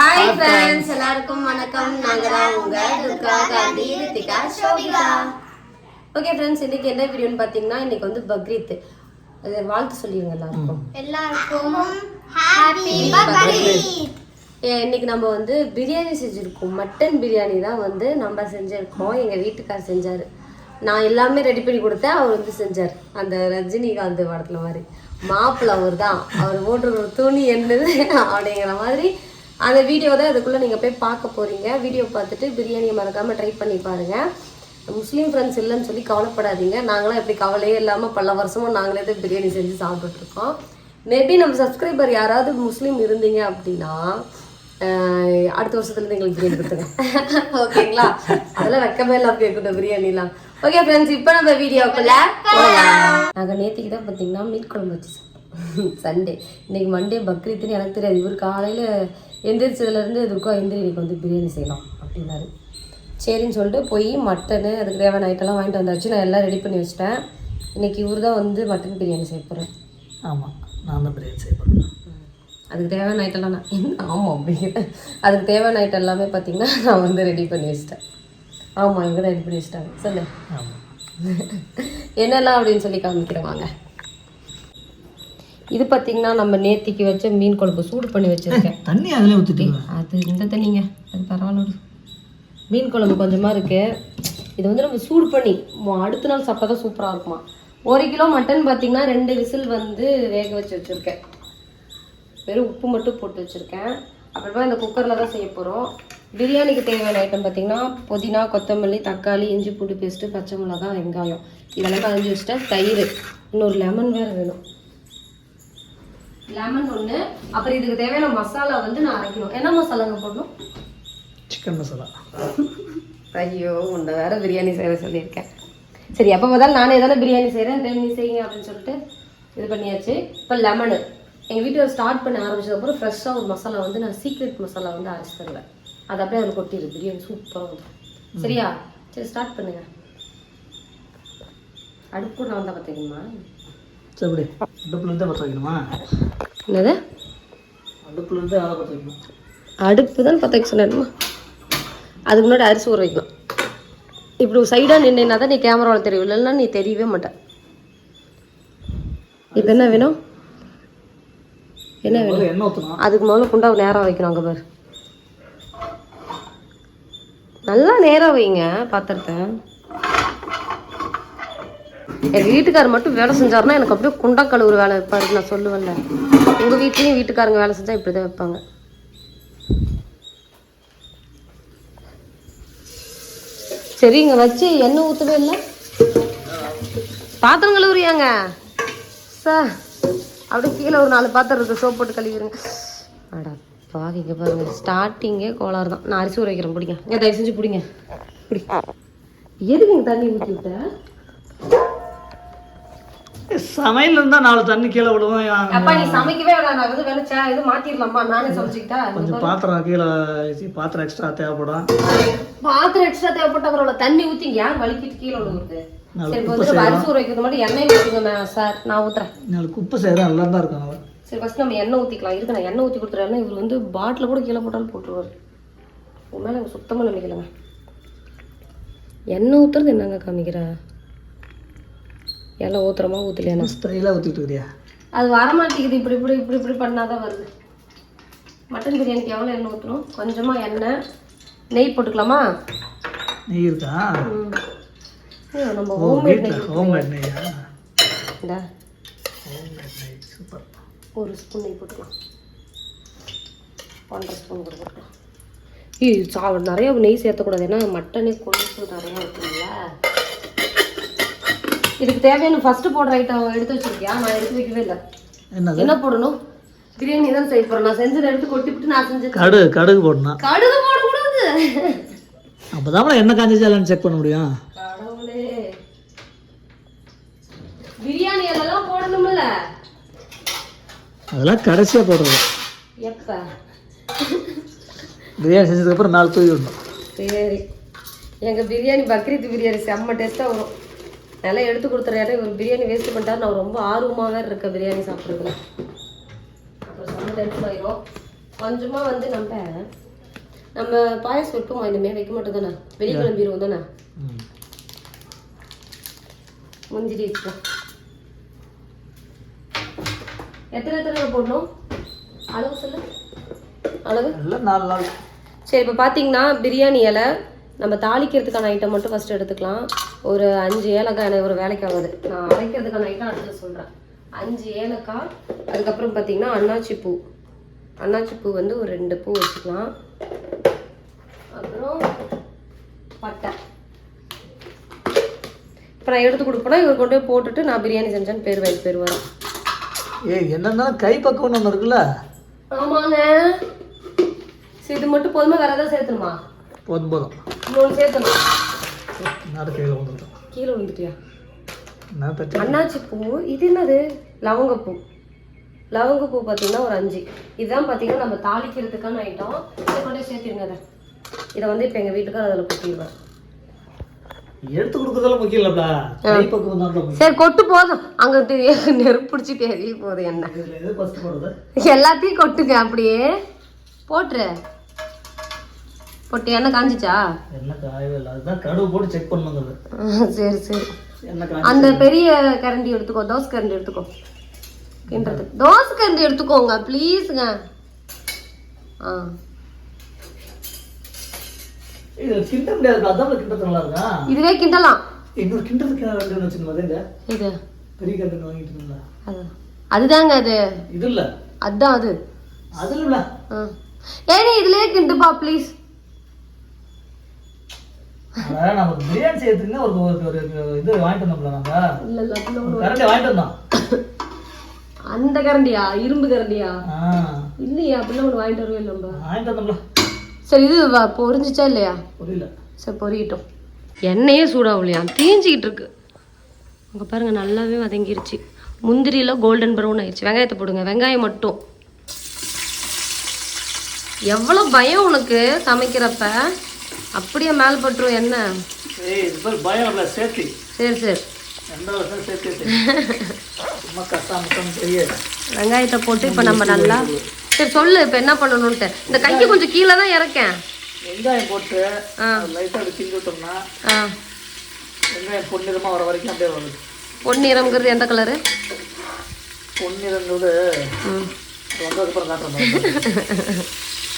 Hi friends எல்லாருக்கும் வணக்கம். நாங்க தான் உங்க துர்கா காந்தி ரித்திகா ஷோபிகா ஓகே ஃப்ரெண்ட்ஸ் இன்னைக்கு என்ன வீடியோன்னு பார்த்தீங்கன்னா இன்னைக்கு வந்து பக்ரீத். அது வாழ்த்து சொல்லிடுங்க எல்லாருக்கும். எல்லாருக்கும் ஹாப்பி பக்ரீத். இன்னைக்கு நம்ம வந்து பிரியாணி செஞ்சுருக்கோம். மட்டன் பிரியாணி தான் வந்து நம்ம செஞ்சுருக்கோம். எங்கள் வீட்டுக்கார் செஞ்சார். நான் எல்லாமே ரெடி பண்ணி கொடுத்தேன். அவர் வந்து செஞ்சார். அந்த ரஜினிகாந்த் படத்தில் மாதிரி. மாப்பிள்ளை அவர் தான் அவர் போட்டிருக்கிற துணி என்னது? அப்படிங்கிற மாதிரி அந்த வீடியோ தான் அதுக்குள்ளே நீங்கள் போய் பார்க்க போகிறீங்க வீடியோ பார்த்துட்டு பிரியாணியை மறக்காமல் ட்ரை பண்ணி பாருங்கள் முஸ்லீம் ஃப்ரெண்ட்ஸ் இல்லைன்னு சொல்லி கவலைப்படாதீங்க. நாங்களாம் எப்படி கவலையே இல்லாமல் பல வருஷமும் நாங்களே தான் பிரியாணி செஞ்சு சாப்பிட்டுட்ருக்கோம் மேபி நம்ம சப்ஸ்கிரைபர் யாராவது முஸ்லீம் இருந்தீங்க அப்படின்னா அடுத்த வருஷத்துலேருந்து எங்களுக்கு பிரியாணி கொடுத்துருங்க. ஓகேங்களா? அதெல்லாம் வெக்கமே இல்லாம கேட்கட்டும் பிரியாணிலாம். ஓகே ஃப்ரெண்ட்ஸ் இப்போ நம்ம வீடியோக்குள்ள நாங்கள் நேற்றுக்கு தான் பார்த்தீங்கன்னா மீன் குழம்பு வச்சு சண்டே இன்னைக்கு மண்டே பக்ரீத்துன்னு எனக்கு தெரியாது. இவர் காலையில் எந்திரிச்சதுலேருந்து இதுக்கும் எந்திரி இன்னைக்கு வந்து பிரியாணி செய்யலாம் அப்படின்னாரு. சரின்னு சொல்லிட்டு போய் மட்டனு அதுக்கு தேவையான ஐட்டம்லாம் வாங்கிட்டு வந்தாச்சு. நான் எல்லாம் ரெடி பண்ணி வச்சிட்டேன். இன்னைக்கு இவர் தான் வந்து மட்டன் பிரியாணி செய்ய போகிறேன் ஆமாம் நான் தான் பிரியாணி செய்யப்படுறேன் அதுக்கு தேவையான ஐட்டம்லாம் நான் என்ன? ஆமாம் அப்படிங்கிறேன் அதுக்கு தேவையான ஐட்டம் எல்லாமே பார்த்தீங்கன்னா நான் வந்து ரெடி பண்ணி வச்சிட்டேன். ஆமாம் இவங்க ரெடி பண்ணி வச்சிட்டாங்க. சொல்லு. ஆமாம் என்னெல்லாம் அப்படின்னு சொல்லி காமிக்கிறேன் வாங்க. இது பார்த்தீங்கன்னா நம்ம நேத்திக்கு வச்ச மீன் குழம்பு சூடு பண்ணி வச்சிருக்கேன். தண்ணி அதிலே ஊற்றிட்டு அது இந்த தண்ணிங்க. அது பரவாயில்ல. மீன் குழம்பு கொஞ்சமாக இருக்கு. இது வந்து நம்ம சூடு பண்ணி அடுத்த நாள் சாப்பிட்டா தான் சூப்பராக இருக்குமா? ஒரு கிலோ மட்டன் பார்த்தீங்கன்னா ரெண்டு விசில் வந்து வேக வச்சு வச்சுருக்கேன். வெறும் உப்பு மட்டும் போட்டு வச்சுருக்கேன். அப்புறமா இந்த குக்கரில் தான் செய்ய போகிறோம் பிரியாணிக்கு தேவையான ஐட்டம் பார்த்தீங்கன்னா புதினா கொத்தமல்லி தக்காளி இஞ்சி பூண்டு பேஸ்ட்டு பச்சை மிளகாய் வெங்காயம். இதெல்லாம் கரைஞ்சி வச்சுட்டேன் தயிர். இன்னொரு லெமன் வேறு வேணும். லெமன் ஒன்று அப்புறம் இதுக்கு தேவையான மசாலா வந்து நான் அரைக்கணும். என்ன மசாலாங்க போடணும்? சிக்கன் மசாலா. ஐயோ உன்னை வேற பிரியாணி செய்ய சொல்லியிருக்கேன். சரி எப்போ பார்த்தாலும் நானே தானே பிரியாணி செய்கிறேன் டைம் நீ செய்யுங்க அப்படின்னு சொல்லிட்டு இது பண்ணியாச்சு. இப்போ லெமனு எங்கள் வீட்டில் ஸ்டார்ட் பண்ண ஆரம்பிச்சதுக்கப்புறம் ஃப்ரெஷ்ஷாக ஒரு மசாலா வந்து நான் சீக்ரெட் மசாலா வந்து அரைச்சி தருவேன். அது அப்படியே அதில் கொட்டிடு பிரியாணி சூப்பராக வந்துடும் சரியா? சரி ஸ்டார்ட் பண்ணுங்க. அடுப்பு நான் தான் பார்த்துக்கணுமா சரி அடுப்புலேருந்தே பற்ற வைக்கணுமா? என்னது? அடுப்புலேருந்தே ஆளை பற்ற வைக்கணும். அடுப்பு தான் பற்ற வைக்க சொன்னேன்மா. அதுக்கு முன்னாடி அரிசி ஊற வைக்கணும். இப்படி சைடாக நின்னா தான் நீ கேமராவில் தெரியும். இல்லைன்னா நீ தெரியவே மாட்ட. இப்போ என்ன வேணும்? என்ன வேணும்? எண்ணெய் ஊற்றணும் அதுக்கு முதல்ல குண்டாவை நேராக வைக்கணும் அங்கே பாரு. நல்லா நேராக வைங்க பாத்திரத்தை. எங்கள் வீட்டுக்காரர் மட்டும் வேலை செஞ்சாருன்னா எனக்கு அப்படியே குண்டா கழுவுற வேலை வைப்பாரு நான் சொல்லுவேன்ல. உங்கள் வீட்லேயும் வீட்டுக்காரங்க வேலை செஞ்சால் இப்படி தான் வைப்பாங்க. சரிங்க வச்சு எண்ணெய் ஊற்றவே இல்லை? பாத்திரம் கழுவுறியாங்க? சார் அப்படியே கீழே ஒரு நாலு பாத்திரம் இருக்கு சோப் போட்டு கழுவிடுங்க அடா பாவிங்க பாருங்க ஸ்டார்டிங்கே கோளாறு தான். நான் அரிசி ஊற வைக்கிறேன் பிடிங்க. ஏன் தயவு செஞ்சு பிடிங்க. பிடி. எதுக்கு தண்ணி ஊற்றி விட்டேன் சமையல் இருந்தால் நாலு தண்ணி கீழே விடுவோம் அப்பா நீ சமைக்கவே நான் வந்து வேலைச்சா இது மாத்திரலாமா நானே சமைச்சுக்கிட்டா கொஞ்சம் பாத்திரம் கீழே பாத்திரம் எக்ஸ்ட்ரா தேவைப்படும். பாத்திரம் எக்ஸ்ட்ரா தேவைப்பட்ட அப்புறம் தண்ணி ஊத்தி யார் வலிக்கிட்டு கீழே விழுகுறது நாலு சரி வந்து அரிசி ஊற வைக்கிறது மட்டும் எண்ணெய் ஊற்றுங்க சார் நான் ஊத்துறேன். நாலு குப்பை செய்கிறேன் நல்லா தான் சரி நம்ம எண்ணெய் ஊற்றிக்கலாம் இருக்கு நான் எண்ணெய் ஊற்றி கொடுத்துறேன். இவர் வந்து பாட்டில் கூட கீழே போட்டாலும் போட்டுருவார். உன் மேலே எனக்கு சுத்தமாக நம்பிக்கலைங்க எண்ணெய் ஊற்றுறது என்னங்க காமிக்கிற? எல்லாம் ஊத்துறமா ஊற்றலையாண்ணா ஸ்டைலாக ஊற்றிட்டு இருக்கிறியா அது வரமாட்டேங்குது. இப்படி இப்படி இப்படி இப்படி பண்ணாதான் வருது. மட்டன் பிரியாணிக்கு எவ்வளோ எண்ணெய் ஊற்றணும் கொஞ்சமாக எண்ணெய். நெய் போட்டுக்கலாமா? நெய் இருக்கா? நம்ம ஹோம்மேட் நெய். ஹோம்மேட் நெய் சூப்பர் ஒரு ஸ்பூன் நெய் போட்டுக்கலாம். ஒன்றரை ஸ்பூன் கூட போட்டுக்கலாம். ஏய் நிறைய நெய் சேர்த்தக்கூடாது. ஏன்னா மட்டனே கொழுப்பு நிறையா இருக்குல்ல இதுக்கு தேவையான ஃபஸ்ட்டு போடுற ஐட்டம் எடுத்து வச்சிருக்கியா? நான் எடுத்து வைக்கவே இல்லை. என்ன போடணும்? பிரியாணி தான் செய்ய போறேன் நான் செஞ்சதை எடுத்து கொட்டிவிட்டு நான் செஞ்சது. கடுகு கடுகு போடணும். கடுகு போடக்கூடாது. அப்போ தான் எண்ணெய் காஞ்சிச்சாலன்னு செக் பண்ண முடியும்? கடவுளே. பிரியாணி எல்லாம் போடணும்ல. அதெல்லாம் கடைசியாக போடுறது. எப்ப? பிரியாணி செஞ்சதுக்கப்புறம் நாலு தூவி விடணும். சரி. எங்கள் பிரியாணி பக்ரீத் பிரியாணி செம்ம டேஸ்ட்டாக வரும். நல்லா எடுத்து கொடுத்துறேன் இவர் பிரியாணி வேஸ்ட் பண்ணிட்டாரு. நான் ரொம்ப ஆர்வமாக இருக்கேன் பிரியாணி சாப்பிட்றதுல. அப்புறம் செம்ம டென்ஷன் ஆயிரும் கொஞ்சமாக வந்து நம்ம நம்ம பாயசம் வைப்போமா? இனிமேல் வைக்க மாட்டோம் தானே? வெளியே கிளம்பிடுவோம் தானே? முந்திரி வச்சுக்கலாம் எத்தனை எத்தனை போடணும்? அளவு சொல்லு. அளவு? நாலு நாள். சரி இப்போ பார்த்தீங்கன்னா பிரியாணி இலை நம்ம தாளிக்கிறதுக்கான ஐட்டம் மட்டும் ஃபஸ்ட்டு எடுத்துக்கலாம். ஒரு அஞ்சு ஏலக்காய் எனக்கு ஒரு வேலைக்கு ஆகுது. நான் அரைக்கிறதுக்கான ஐட்டம் அடுத்து சொல்கிறேன் அஞ்சு ஏலக்காய் அதுக்கப்புறம் பார்த்தீங்கன்னா அன்னாச்சி பூ. அன்னாச்சி பூ வந்து ஒரு ரெண்டு பூ வச்சுக்கலாம். அப்புறம் பட்டை. இப்போ நான் எடுத்து கொடுப்பேன்னா இவர் கொண்டு போய் போட்டுட்டு நான் பிரியாணி செஞ்சேன்னு பேர் வைத்து பேர் வரும் ஏய் என்னன்னா கை பக்குவம்னு ஒன்று இருக்குல்ல? ஆமாங்க. சரி இது மட்டும் போதுமா? வேறு ஏதாவது சேர்த்துணுமா? போதும் போதும். இன்னொன்று சேர்த்தணும். நேரம் கையில் வந்துட்டோம் கீழே விழுந்துட்டியா? நான் பிரச்சனை அன்னாச்சி பூ இது என்னது? லவங்கப்பூ லவங்கப்பூ பார்த்தீங்கன்னா ஒரு அஞ்சு. இதுதான் பார்த்தீங்கன்னா நம்ம தாளிக்கிறதுக்கான ஐட்டம் இதை கொண்டு சேர்த்திருங்க அதை. இதை வந்து இப்போ எங்கள் வீட்டுக்கு அதில் கொட்டிடுவேன் எடுத்து கொடுக்குறதெல்லாம் முக்கியம் இல்லைப்பா கை பக்குவம் தான் சரி கொட்டு போதும். அங்கே நெருப்பு பிடிச்சி தெரிய போகுது என்ன. எல்லாத்தையும் கொட்டுங்க அப்படியே. போட்டுரு. போட்டு எண்ணெய் காஞ்சிச்சா? என்ன காயவே இல்லை. அதுதான் கடுகு போட்டு செக் பண்ணுங்கிறது. சரி சரி. அந்த பெரிய கரண்டி எடுத்துக்கோ தோசை கரண்டி எடுத்துக்கோ. கிண்டுறதுக்கு தோசை கரண்டி எடுத்துக்கோங்க ப்ளீஸுங்க ஆ. அதான் இதுவே கிண்டலாம். இன்னொரு கிண்டதுக்கு பெரிய கண்டு வாங்கிட்டு இருந்தா. அதுதாங்க அது. இது இல்ல. அதுதான் அது. அதுல ஏனே இதுலயே கிண்டுப்பா ப்ளீஸ் அதான் நம்ம பிரியாணி செய்யறதுக்குன்னு ஒரு ஒரு ஒரு இது வாங்கிட்டு வந்தோம்ல நம்ம? இல்ல இல்ல அப்படிலாம் ஒண்ணும் கரண்டி வாங்கிட்டு வந்தோம். அந்த கரண்டியா? இரும்பு கரண்டியா? இல்லையா அப்படிலாம் ஒன்று வாங்கிட்டு வரவே இல்லை நம்ம. வாங்கிட்டு வந்தோம்ல. சரி இது பொரிஞ்சிச்சா இல்லையா? புரியல. சரி பொரியட்டும் எண்ணெயே சூடாகலையா? தீஞ்சிக்கிட்டு இருக்கு. அங்கே பாருங்க நல்லாவே வதங்கிருச்சு. முந்திரியில் கோல்டன் ப்ரௌன் ஆயிடுச்சு. வெங்காயத்தை போடுங்க. வெங்காயம் மட்டும். எவ்வளோ பயம் உனக்கு சமைக்கிறப்ப? அப்படியே மேல் பட்டுரும் பேர் பயம் இல்லை சேஃப்டி. சரி சரி. வெங்காயத்தை போட்டு இப்போ நம்ம நல்லா சரி சொல்லு இப்போ என்ன பண்ணணும்ட்டு இந்த கையை கொஞ்சம் கீழே தான் இறக்கேன். வெங்காயம் போட்டு லைட்டாக அப்படி கிண்டி விட்டோம்னா ஆ. வெங்காயம் பொன்னிறமாக வர வரைக்கும் அப்படியே வருது பொன்னிறம்ங்கிறது எந்த கலரு பொன்னிறங்கிறது ம். வந்ததுக்கப்புறம் காட்டுற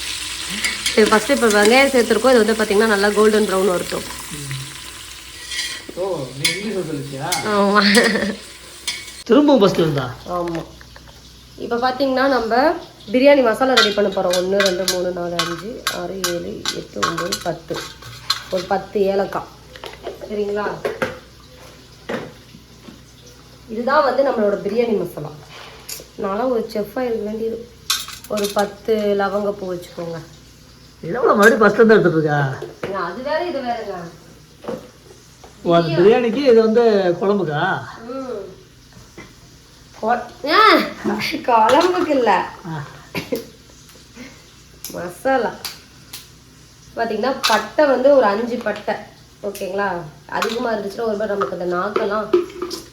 சரி ஃபஸ்ட்டு இப்போ வெங்காயம் சேர்த்துருக்கோம். இது வந்து பார்த்தீங்கன்னா நல்லா கோல்டன் ப்ரௌன் வரட்டும் ஆமாம் திரும்பவும் ஃபஸ்ட்டு இருந்தா ஆமாம் இப்போ பார்த்தீங்கன்னா நம்ம பிரியாணி மசாலா ரெடி பண்ண போகிறோம் ஒன்று ரெண்டு மூணு நாலு அஞ்சு ஆறு ஏழு எட்டு ஒம்பது பத்து. ஒரு பத்து ஏலக்காய். சரிங்களா? இதுதான் வந்து நம்மளோட பிரியாணி மசாலா. நான்லாம் ஒரு செஃப்பாக இருக்க வேண்டியது. ஒரு பத்து லவங்கப்பூ வச்சுக்கோங்க. இதெல்லாம் மறுபடியும் ஃபஸ்ட்டு தான் எடுத்துட்டு இருக்கா? ஏங்க, அது வேற இது வேறங்க பிரியாணிக்கு இது வந்து குழம்புக்கா? குழம்புக்கு இல்லை மசாலா. பார்த்தீங்கன்னா பட்டை வந்து ஒரு அஞ்சு பட்டை. ஓகேங்களா? அதிகமாக இருந்துச்சுன்னா ஒரு மாதிரி நமக்கு அந்த நாக்கெல்லாம்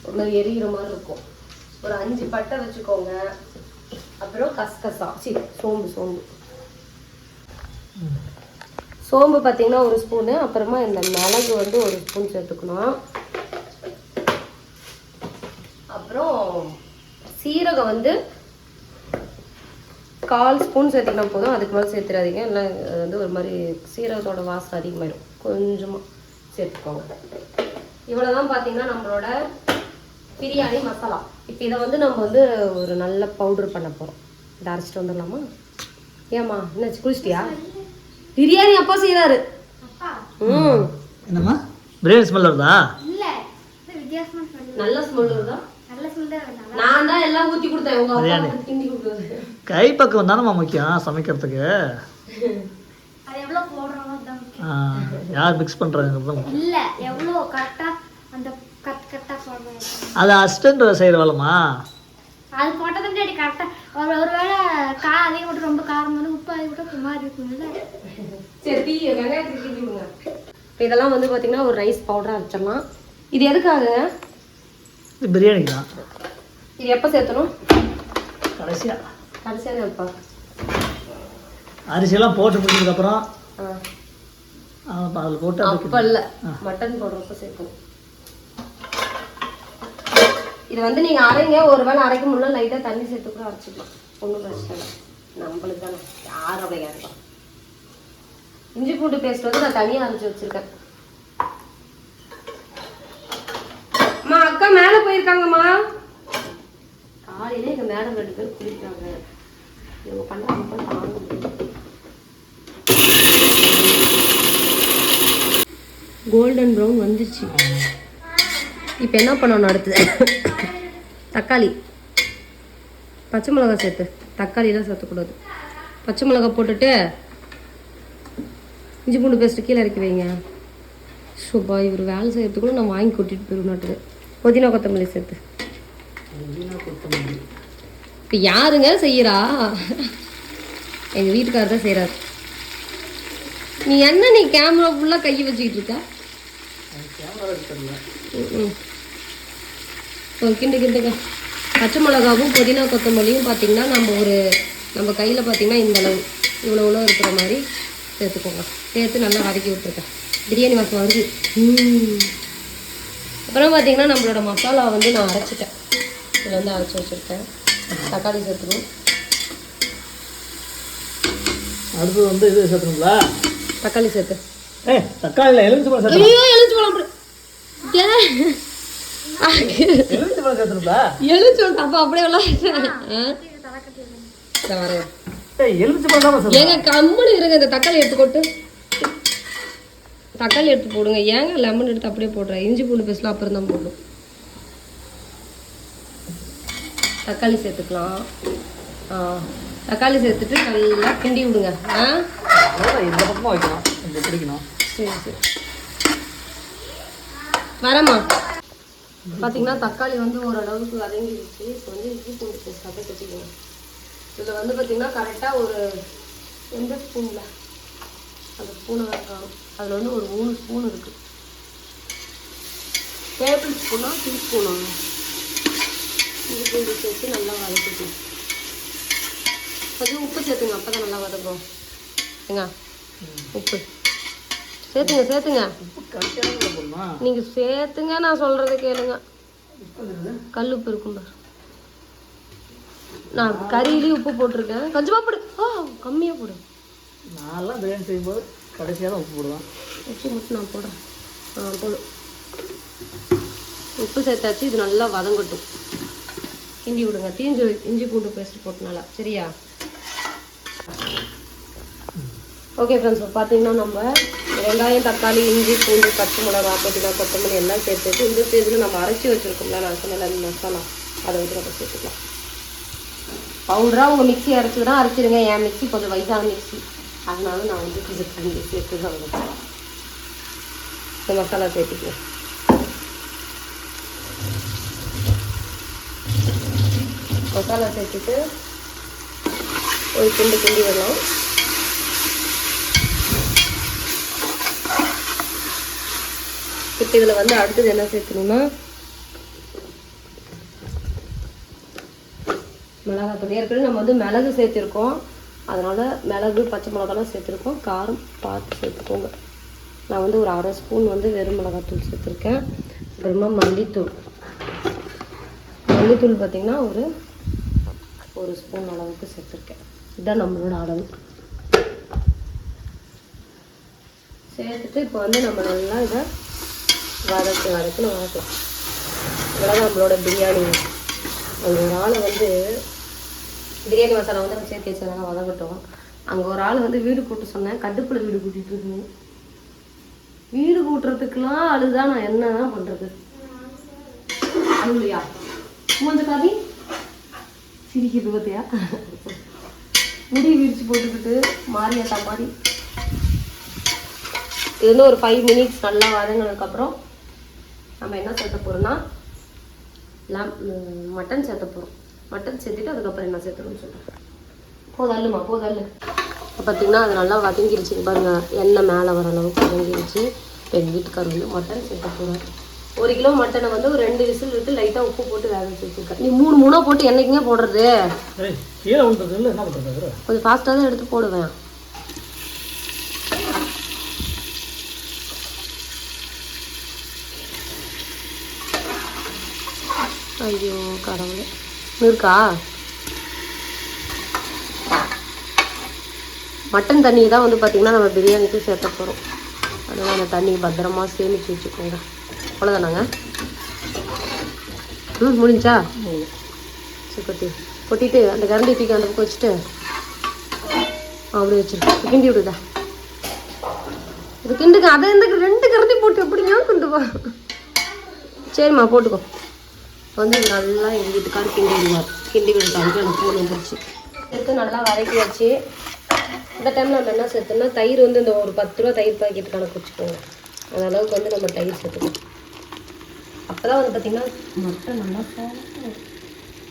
ஒரு மாதிரி எரிகிற மாதிரி இருக்கும். ஒரு அஞ்சு பட்டை வச்சுக்கோங்க. அப்புறம் கசகசா. சி சோம்பு சோம்பு. சோம்பு பார்த்தீங்கன்னா ஒரு ஸ்பூனு அப்புறமா இந்த மிளகு வந்து ஒரு ஸ்பூன் சேர்த்துக்கணும். அப்புறம் சீரகம் வந்து கால் ஸ்பூன் சேர்த்துக்கிட்டா போதும். அதுக்கு மேலே சேர்த்துடாதீங்க இல்லை வந்து ஒரு மாதிரி சீரகத்தோட வாசம் அதிகமாயிடும் கொஞ்சமாக சேர்த்துக்கோங்க. இவ்வளோ தான் பார்த்தீங்கன்னா நம்மளோட பிரியாணி மசாலா. இப்போ இதை வந்து நம்ம வந்து ஒரு நல்ல பவுடர் பண்ண போகிறோம் இதை அரைச்சிட்டு வந்துடலாமா? ஏம்மா என்னாச்சு குளிச்சிட்டியா? பிரியாணி அப்பா செய்கிறாரு ம். என்னம்மா? பிரியாணி ஸ்மெல் வருதா? இல்ல இது வித்தியாசமா சொல்லு நல்ல ஸ்மெல் வருதா? நான் தான் எல்லாம் ஊற்றி கொடுத்தேன். அப்பா கிண்டி கொடுக்குறது கை பக்கம் தானம்மா முக்கியம் சமைக்கிறதுக்கு. அது எவ்வளவு போடுறோமோ தான் முக்கியம். ஆ, யார் மிக்ஸ் பண்ணுறாங்கிறது தான் இல்ல எவ்வளவு கரெக்டா அந்த கட் கட்டா போடுறோம் அது அசிஸ்டன்ட் செய்கிற வேலைமா அது போட்டதும் டேடி கரெக்டா ஒரு ஒருவேளை கா அதிகம் ரொம்ப காரம் உப்பு அதிகம் ஒரு மாதிரி இருக்கும்ல சரி வெங்காயத்துக்கு விடுங்க இப்போ இதெல்லாம் வந்து பார்த்தீங்கன்னா ஒரு ரைஸ் பவுடராக வச்சிடலாம். இது எதுக்காக? இது பிரியாணிக்கு தான். இது எப்போ சேர்த்தணும்? கடைசியாக கடைசியாக எப்போ? அரிசியெல்லாம் போட்டு முடிஞ்சதுக்கப்புறம் ஆ. அதில் போட்டு அப்படியே அப்ப இல்ல. மட்டன் போடுறப்ப சேர்க்கணும் இது வந்து நீங்க அரைங்க. ஒரு வேளை அரைக்க முடியல லைட்டா தண்ணி சேர்த்து கூட அரைச்சிக்கலாம். ஒன்றும் பிரச்சனை இல்லை. நம்மளுக்கு தானே. யார் அப்படி கேட்கலாம் இஞ்சி பூண்டு பேஸ்ட் வந்து நான் தனியாக அரைச்சி வச்சிருக்கேன். அம்மா அக்கா மேலே போயிருக்காங்கம்மா. காலையில் எங்கள் மேடம் ரெண்டு பேரும் குளிக்கிறாங்க. இவங்க பண்ணுறாங்க தாங்க கோல்டன் ப்ரௌன் வந்துருச்சு. இப்போ என்ன பண்ணணும் அடுத்தது தக்காளி. பச்சை மிளகா சேர்த்து. தக்காளிலாம் சேர்த்துக்கூடாது. பச்சை மிளகா போட்டுட்டு இஞ்சி பூண்டு பேஸ்ட்டு கீழே இறக்கி வைங்க. சுபா இவர் வேலை செய்யறதுக்குள்ள நான் வாங்கி கொட்டிட்டு போயிருநாட்டுக்கு புதினா கொத்தமல்லி சேர்த்து. இப்போ யாருங்க செய்யறா? எங்கள் வீட்டுக்காரர் தான் செய்கிறார் நீ என்ன நீ கேமரா ஃபுல்லாக கையை வச்சுக்கிட்டு இருக்க? கிண்டு கிண்டுங்க. பச்சை மிளகாவும் புதினா கொத்தமல்லியும் பார்த்தீங்கன்னா நம்ம ஒரு நம்ம கையில் பார்த்தீங்கன்னா இந்த அளவு. இவ்வளோ இவ்வளோ இருக்கிற மாதிரி. சேர்த்துக்கோங்க சேர்த்து நல்லா வதக்கி விட்ருக்கேன் பிரியாணி வாசம் வருது. அப்புறம் பார்த்தீங்கன்னா நம்மளோட மசாலா வந்து நான் அரைச்சிட்டேன். இதில் வந்து அரைச்சி வச்சுருக்கேன். தக்காளி சேர்த்துக்கணும். அடுத்தது வந்து இது சேர்த்துங்களா தக்காளி சேர்த்து. ஏ தக்காளியில் எலுமிச்சை பழம் சேர்த்து ஐயோ எழுச்சி பழம் எலுமிச்சை பழம் சேர்த்துங்களா எழுச்சி பழம் அப்போ அப்படியே விளாட்றேன் வரேன். ஏய் எலுமிச்சை பழம் தான் சேர்த்து ஏங்க இருங்க இந்த தக்காளி எடுத்து கொட்டு. தக்காளி எடுத்து போடுங்க. ஏங்க லெமன் எடுத்து அப்படியே போடுறேன் இஞ்சி பூண்டு பேஸ்ட்லாம் அப்புறம் தான் போடணும். தக்காளி சேர்த்துக்கலாம். தக்காளி சேர்த்துட்டு நல்லா கிண்டி விடுங்க. ஆ? இந்த பக்கமாக வைக்கணும். கொஞ்சம் பிடிக்கணும். சரி சரி. வரேம்மா. பார்த்தீங்கன்னா தக்காளி வந்து ஓரளவுக்கு வதங்கிடுச்சு. இப்போ வந்து இஞ்சி பூண்டு பேஸ்ட் அப்படியே கொட்டிக்கணும் இதில் வந்து பார்த்தீங்கன்னா கரெக்டாக ஒரு எந்த ஸ்பூனில். அந்த ஸ்பூனை காணும். அதில் வந்து ஒரு மூணு ஸ்பூன் இருக்குது டேபிள் ஸ்பூனா டீ ஸ்பூனா இஞ்சி பூண்டு சேர்த்து நல்லா வதக்கிக்கணும். கொஞ்சம் உப்பு சேர்த்துங்க அப்போ தான் நல்லா வதக்கும் ஏங்க? உப்பு. சேர்த்துங்க சேர்த்துங்க. உப்பு கடைசியாக போடணுமா? நீங்க சேர்த்துங்க நான் சொல்றதை கேளுங்க. கல் உப்பு இருக்கும் பாரு. நான் கறியிலையும் உப்பு போட்டிருக்கேன். கொஞ்சமா போடு. ஆ கம்மியா போடு. நான்லாம் பிரியாணி செய்யும்போது கடைசியாக தான் உப்பு போடுவேன். உப்பு மட்டும் நான் போடுறேன். ஆ போடு. உப்பு சேர்த்தாச்சு இது நல்லா வதங்கட்டும். கிண்டி விடுங்க. தீஞ்சு இஞ்சி பூண்டு பேஸ்ட் போட்டனால. சரியா? ஓகே ஃப்ரெண்ட்ஸ் பார்த்தீங்கன்னா நம்ம வெங்காயம் தக்காளி இஞ்சி பூண்டு பச்சை மிளகா புதினா கொத்தமல்லி எல்லாம் சேர்த்துட்டு இந்த ஸ்டேஜில் நம்ம அரைச்சி வச்சுருக்கோம்ல நான் அந்த மசாலா. அதை வந்து நம்ம சேர்த்துக்கலாம். பவுடராக உங்கள் மிக்சி அரைச்சிதுன்னா அரைச்சிடுங்க என் மிக்ஸி கொஞ்சம் வயசான மிக்ஸி அதனால நான் வந்து கொஞ்சம் மிக்ஸி எடுத்து தான் வந்து இந்த மசாலா சேர்த்துக்குவேன் மசாலா சேர்த்துட்டு ஒரு துண்டு கிண்டி வரலாம் இப்போ இதில் வந்து அடுத்தது என்ன சேர்க்கணும்னா மிளகாத்தூள் ஏற்கனவே நம்ம வந்து மிளகு சேர்த்துருக்கோம். அதனால் மிளகு பச்சை மிளகாலாம் சேர்த்துருக்கோம். காரம் பார்த்து சேர்த்துக்கோங்க. நான் வந்து ஒரு அரை ஸ்பூன் வந்து வெறும் மிளகாத்தூள் சேர்த்துருக்கேன். அப்புறமா மல்லித்தூள். மல்லித்தூள் பார்த்திங்கன்னா ஒரு ஒரு ஸ்பூன் அளவுக்கு சேர்த்துருக்கேன். இதுதான் நம்மளோட அளவு. சேர்த்துட்டு இப்போ வந்து நம்ம நல்லா இதை வதக்கி வதக்கணும் வதக்கலாம் இதெல்லாம் நம்மளோட பிரியாணி. அங்கே ஒரு வந்து பிரியாணி மசாலா வந்து நம்ம சேர்த்து வச்சதாங்க வதங்கட்டும் அங்கே ஒரு ஆள் வந்து வீடு கூட்ட சொன்னேன். கடுப்பில் வீடு கூட்டிகிட்டு இருக்கேன் வீடு கூட்டுறதுக்கெல்லாம் அழுதா நான் என்னதான் பண்ணுறது அழுலையா மூஞ்ச காதி சிரிக்கிறது பார்த்தியா முடி விரிச்சு போட்டுக்கிட்டு மாரியாத்தா மாதிரி இது வந்து ஒரு ஃபைவ் மினிட்ஸ் நல்லா வதங்கினதுக்கப்புறம் நம்ம என்ன சேர்த்த போகிறோம்னா லம் மட்டன் சேர்த்த போகிறோம் மட்டன் சேர்த்துட்டு அதுக்கப்புறம் என்ன சேர்த்துருன்னு சொல்கிறேன் போதும் அல்லுமா பார்த்தீங்கன்னா அது நல்லா வதங்கிருச்சு. பாருங்கள் எண்ணெய் மேலே வர அளவுக்கு வதங்கிருச்சு. இப்போ எங்கள் வீட்டுக்கார் வந்து மட்டன் சேர்த்து போகிறார் ஒரு கிலோ மட்டனை வந்து ஒரு ரெண்டு விசில் விட்டு லைட்டாக உப்பு போட்டு வேக வச்சுருக்கேன் நீ மூணு மூணாக போட்டு என்னைக்குங்க போடுறது? கொஞ்சம் ஃபாஸ்ட்டாக தான் எடுத்து போடுவேன். ஐயோ கடவுளே. இருக்கா? மட்டன் தண்ணி தான் வந்து பார்த்திங்கன்னா நம்ம பிரியாணிக்கு சேர்த்த போகிறோம் அதனால் அந்த தண்ணி பத்திரமா சேமித்து வச்சுக்கோங்க. அவ்வளோதானாங்க ம் முடிஞ்சா? சரி கொட்டி கொட்டிட்டு அந்த கரண்டி தூக்கி அந்த பக்கம் வச்சுட்டு அப்படி வச்சுருக்கோம் கிண்டி விடுதா இது கிண்டுக்கு அதை இந்த ரெண்டு கரண்டி போட்டு எப்படிங்க கிண்டு போ சரிம்மா போட்டுக்கோ. வந்து நல்லா எங்கள் வீட்டுக்காரர் கிண்டி விடுவார். கிண்டி விடுறாங்க எனக்கு ஃபோன் வந்துருச்சு எடுத்து நல்லா வதக்கியாச்சு. இந்த டைமில் நம்ம என்ன சேர்த்தோம்னா தயிர் வந்து இந்த ஒரு பத்து ரூபா தயிர் பாக்கெட் கணக்கு வச்சுக்கோங்க அந்த அளவுக்கு வந்து நம்ம தயிர் சேர்த்துக்கணும். அப்போ தான் வந்து பார்த்திங்கன்னா மட்டன் நல்லா.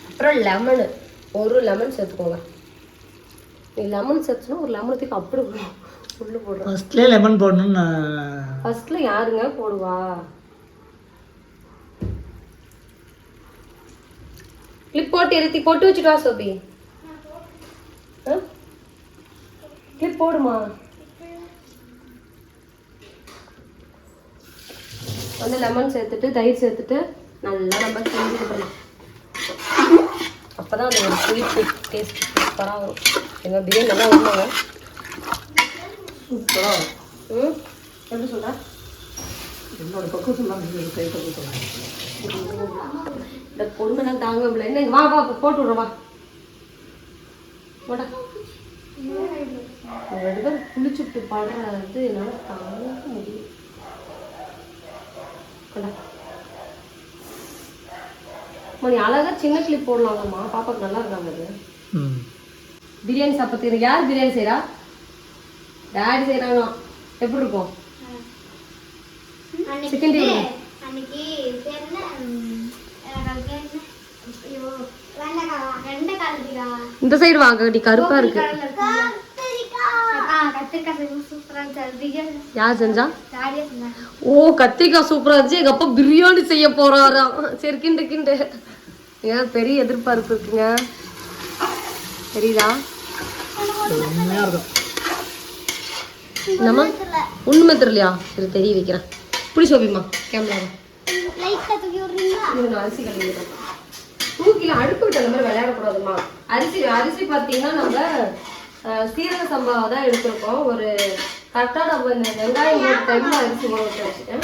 அப்புறம் லெமனு ஒரு லெமன் சேர்த்துக்கோங்க. நீ லெமன் சேர்த்துனா ஒரு லெமனத்துக்கு அப்படி உள்ளே போடுறோம். ஃபர்ஸ்ட்லேயே லெமன் போடணும்னு நான் ஃபர்ஸ்ட்ல யாருங்க போடுவா? கிளிப் போட்டு இருத்தி போட்டு வச்சுட்டு வா சோபி. கிளிப் போடுமா? வந்து லெமன் சேர்த்துட்டு தயிர் சேர்த்துட்டு நல்லா நம்ம கிண்டி விடணும் அப்பதான் அந்த ஒரு ஸ்வீட் டேஸ்ட் சூப்பராக வரும். எங்கள் பிரியாணி நல்லா வருவாங்க சூப்பராக ம்? எப்படி சொல்கிறா என்னோட பக்கம் சொல்லாமல் கை பக்கம் இந்த பொறுமைலாம் தாங்க முடியல என்ன வா வா போட்டு விட்ற வா. போடா. ஒரு ரெண்டு பேரும் குளிச்சுட்டு பாடுறது என்னால் தாங்க முடியும் நீ அழகா சின்ன கிளிப் போடலாங்கம்மா. பாப்பாக்கு நல்லா இருக்காங்க அது. ம். பிரியாணி சாப்பிட்டு யார் பிரியாணி செய்றா? டாடி செய்கிறாங்க எப்படி இருக்கும்? சிக்கன் பிரியாணி அன்னைக்கு. இந்த சைடு வாங்க நீ கருப்பா இருக்கு யார் செஞ்சா. ஓ கத்திரிக்காய் சூப்பரா இருந்துச்சு எங்க அப்பா பிரியாணி செய்ய போறாராம் சரி கிண்டு கிண்டு ஏன் பெரிய எதிர்பார்ப்பு இருக்குங்க தெரியுதா என்னம்மா உண்மை தெரியலையா சரி தெரிய வைக்கிறேன் இப்படி சோபிமா கேமரா லைட்டா தூக்கி விடுறீங்களா? இது நான் அரிசி கழுவிடுறேன் தூக்கில அடுப்பு விட்டு அந்த மாதிரி விளையாடக்கூடாதுமா. அரிசி அரிசி பார்த்தீங்கன்னா நம்ம சீரக சம்பாவை தான் எடுத்திருக்கோம். ஒரு கரெக்டாக நம்ம இந்த வெங்காயம் ஒரு டைம்ல அரிசி ஊற வச்சு வச்சுட்டேன்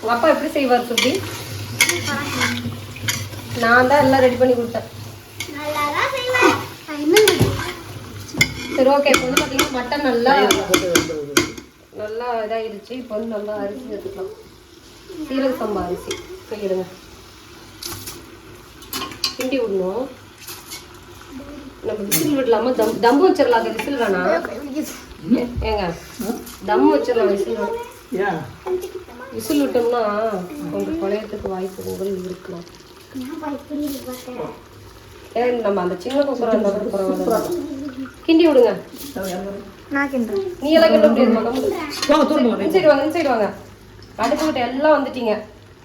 உங்கள் அப்பா எப்படி செய்வார் சுப்பி? நான் தான் எல்லாம் ரெடி பண்ணி கொடுத்தேன். சரி ஓகே இப்போ வந்து பார்த்தீங்கன்னா மட்டன் நல்லா நல்லா இதாகிடுச்சு இப்போ வந்து நல்லா அரிசி எடுத்துக்கலாம். சீரக சம்பா அரிசி. கையிடுங்க கிண்டி விடணும். நம்ம விசில் விடலாமா? தம் தம் வச்சிடலாம் அந்த விசில் வேணாம். ஏங்க தம் வச்சிடலாம் விசில் வேணாம். விசில் விட்டோம்னா கொஞ்சம் குழையத்துக்கு வாய்ப்பு உங்கள் இருக்கலாம் ஏன் நம்ம அந்த சின்ன குக்கரை அந்த பரவாயில்ல. கிண்டி விடுங்க. நான் கிண்டுறேன். நீ எல்லாம் கிட்ட முடியாது சைடு வாங்க சைடு வாங்க. அடுப்பு விட்டு எல்லாம் வந்துட்டீங்க.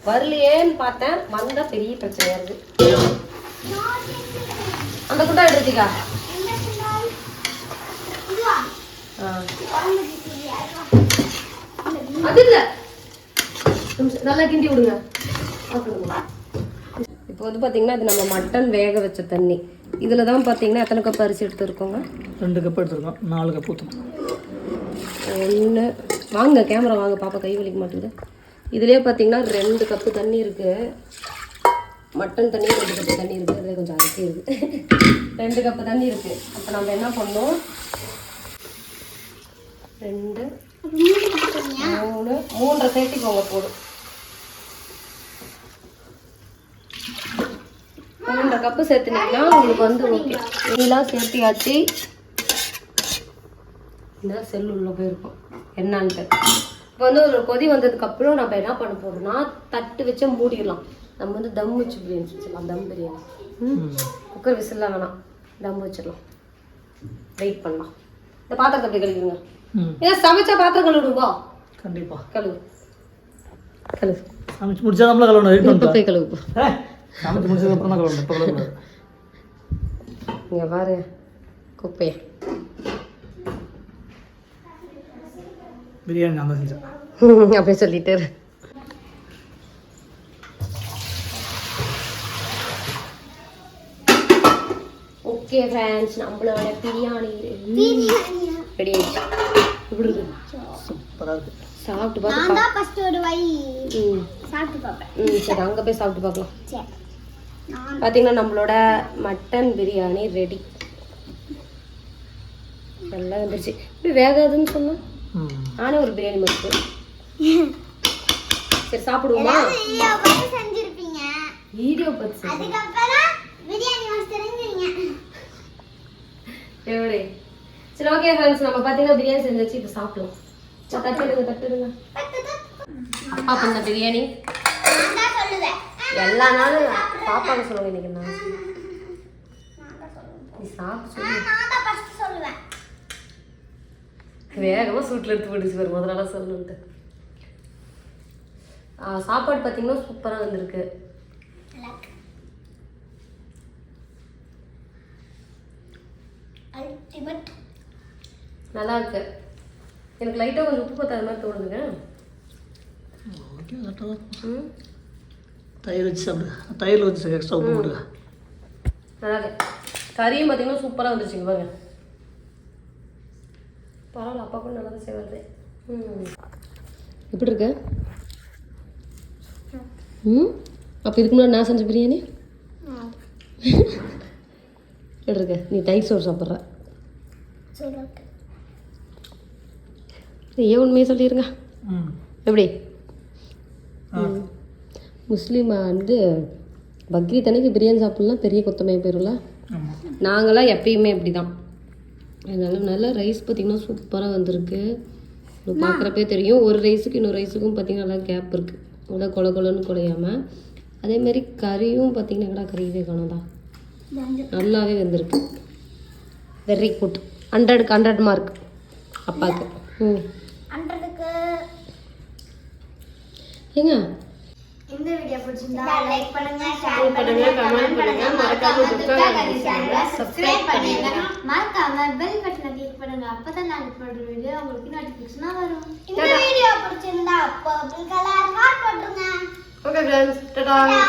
வரலையேன்னு பார்த்தேன். வந்தா பெரிய பிரச்சனையா இருக்கு. அந்த குட்டா எடுத்துக்கா. அது இல்ல. நல்லா கிண்டி விடுங்க. இப்போ வந்து பார்த்தீங்கன்னா இது நம்ம மட்டன் வேக வச்ச தண்ணி. இதில் தான் பார்த்தீங்கன்னா எத்தனை கப் அரிசி எடுத்துருக்கோங்க? ரெண்டு கப் எடுத்துருக்கோம். நாலு கப் ஊற்றணும் ஒன்று வாங்க கேமரா வாங்க பாப்பா கை வலிக்க மாட்டேங்குது இதுலேயே பார்த்தீங்கன்னா ரெண்டு கப்பு தண்ணி இருக்குது மட்டன் தண்ணி ரெண்டு கப்பு தண்ணி இருக்குது இதில் கொஞ்சம் அரிசி இருக்குது ரெண்டு கப்பு தண்ணி இருக்குது அப்போ நம்ம என்ன பண்ணோம் ரெண்டு மூணு மூன்றரை சேர்த்திக்கோங்க போதும். மூன்றரை கப்பு சேர்த்துனீங்கன்னா உங்களுக்கு வந்து ஓகே இதெல்லாம் சேர்த்தியாச்சு. இந்த செல் உள்ள போயிருக்கும். என்னன்ட்டு. இப்போ வந்து ஒரு கொதி வந்ததுக்கு அப்புறம் நம்ம என்ன பண்ண போறோம்னா தட்டு வச்சு மூடிடலாம். நம்ம வந்து தம் வச்சு பிரியாணி செஞ்சிடலாம் தம் பிரியாணி. குக்கர் விசில்லாம் வேணாம். தம் வச்சிடலாம். வெயிட் பண்ணலாம். இந்த பாத்திரத்தை அப்படி கழுவிடுங்க. ம். ஏன் சமைச்ச பாத்திரம் கழுவிடுவா? கண்டிப்பாக கழுவு. கழுவு சமைச்சு முடிச்சா நம்மள கலவணும் வெயிட் போய் கழுவு சமைச்சு முடிச்சதுக்கு அப்புறம் தான் கழுவணும் இப்போ கழுவக்கூடாது. இங்கே பாரு குப்பையை. பிரியாணி நான் தான் செஞ்சேன். அப்படியே சொல்லிட்டு ஓகே ஃப்ரெண்ட்ஸ் நம்மளோட பிரியாணி ரெடி ஆயிடுச்சு. சூப்பராக இருக்கு. சாப்பிட்டு பார்த்து நான் தான் ஃபர்ஸ்ட் ஒரு வை சாப்பிட்டு பார்ப்பேன். ம் சரி அங்கே போய் சாப்பிட்டு பார்க்கலாம். சரி. பார்த்தீங்கன்னா நம்மளோட மட்டன் பிரியாணி ரெடி நல்லா வந்துருச்சு. இப்படி வேகாதுன்னு சொன்னேன் நானே ஒரு பிரியாணி மட்டும். சரி சாப்பிடுவோமா? வீடியோ பார்த்து எப்படி சரி ஓகே ஃப்ரெண்ட்ஸ் நம்ம பார்த்தீங்கன்னா பிரியாணி செஞ்சாச்சு இப்போ சாப்பிடலாம் தட்டுடுங்க தட்டுடுங்க அப்பா பண்ண பிரியாணி. எல்லா நாளும் பாப்பாவுக்கு சொல்லுங்க இன்னைக்கு நான். நீ சாப்பிட்டு சொல்லு. நான் தான் ஃபர்ஸ்ட் சொல்லுவேன். வேகமாக சூட்டில் எடுத்து போட்டுச்சு பாரு முதல்ல சொல்லணுன்ட்டு ஆ, சாப்பாடு பார்த்தீங்கன்னா சூப்பராக வந்திருக்கு. நல்லா இருக்கு. எனக்கு லைட்டாக கொஞ்சம் உப்பு பத்தாத மாதிரி தோணுதுங்க. தயிர் வச்சு சாப்பிடு. தயிரில் வச்சு எக்ஸ்ட்ரா உப்பு நல்லா கறியும் பார்த்தீங்கன்னா சூப்பராக வந்துருச்சுங்க பாருங்க. பரவாயில்ல அப்பா கூட நல்லா தான் ம். எப்படி இருக்கு? ம்? அப்போ இதுக்கு முன்னாடி நான் செஞ்ச பிரியாணி? எப்படி இருக்கு? நீ தயிர் சோறு சாப்பிட்ற? ஏன் உண்மையை சொல்லிடுங்க ம். எப்படி? ஆ. முஸ்லீம் வந்து பக்ரீத் அன்னைக்கு பிரியாணி சாப்பிட்லாம் பெரிய கொத்தமையாக போயிடும்ல நாங்களாம் எப்பயுமே இப்படி தான் அதனால நல்லா ரைஸ் பார்த்திங்கன்னா சூப்பராக வந்திருக்கு. பார்க்குறப்பே தெரியும். ஒரு ரைஸுக்கு இன்னொரு ரைஸுக்கும் பார்த்திங்கன்னா நல்லா கேப் இருக்குது நல்லா கொல கொலன்னு குழையாம. அதேமாரி கறியும் பார்த்திங்கன்னா எங்கடா கறியவே காணோம்டா நல்லாவே வெந்திருக்கு. வெரி குட் ஹண்ட்ரடுக்கு ஹண்ட்ரட் மார்க் அப்பாவுக்கு ம். ஏங்க இந்த வீடியோ பிடிச்சிருந்தா லைக் பண்ணுங்க ஷேர் பண்ணுங்க, பண்ணுங்க கமெண்ட் பண்ணுங்க. மறக்காம துர்கா கவி சேனலை சப்ஸ்கிரைப் பண்ணுங்க. மறக்காம பெல் பட்டனை கிளிக் பண்ணுங்க. அப்பதான் நாங்க போடுற வீடியோ உங்களுக்கு நோட்டிபிகேஷனா வரும். இந்த வீடியோ பிடிச்சிருந்தா பர்பிள் கலர் ஹார்ட் போட்டுருங்க. Okay friends tata.